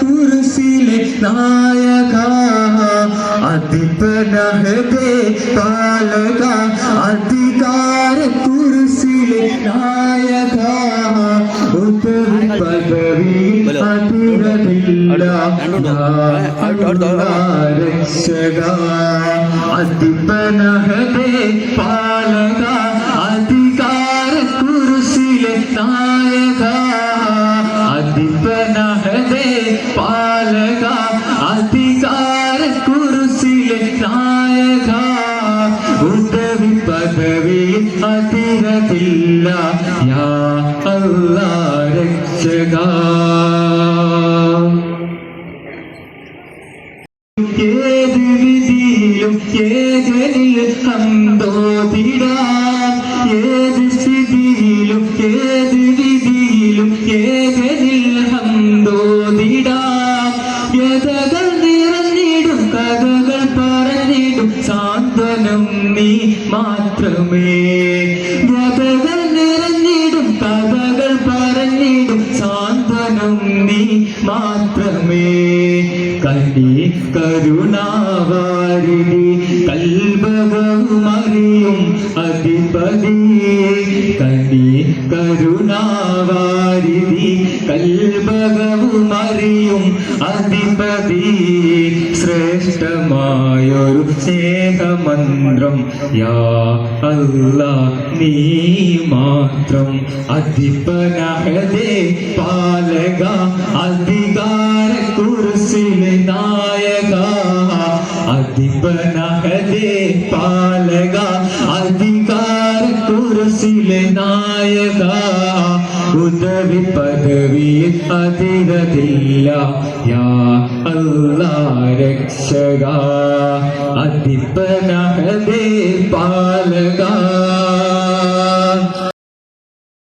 കുരിശിലെ നായക അധിപനഹദേ പാലക അധികാര കുരിശിലെ നായക ഉത്തരി പദവി അതിരമില്ല രക്ഷക അധിപനഹദേ പാലക അതിരതില്ല യാ അല്ലാ രക്ഷക. ഏത് വിധിയിലും ഏകനിൽ സന്തോതിടാം ഏത് സ്ഥിതിയിലും ഏത് വിധിയിലും ഏകനിൽ വ്യതകൾ നിറഞ്ഞിടും കഥകൾ പറഞ്ഞിടും സാന്ത്വനം നീ മാത്രമേ വ്യതകൾ നിറഞ്ഞിടും കഥകൾ പറഞ്ഞിടും. സാന്ത്വനം നീ മാത്രമേ. കണ്ടി കരുണാവാരിണി കൽബകമറിയും അധിപതി. കണ്ടി കരുണാവാരിണി കൽബകവുമറിയും അധിപതി. ശ്രേഷ്ഠമായൊരു സ്നേഹമന്ത്രം യാ അല്ല നീ മാത്രം അധിപനഹദേ പാലക അധികാര കുറിസിലെ നായക. അധിപനഹദേ പാലക അധികാര കുറിസിലെ നായക. ഉദവി പദവി അതിരതില്ല യാ അല്ലാ രക്ഷക. അധിപനഹദേ പാലക.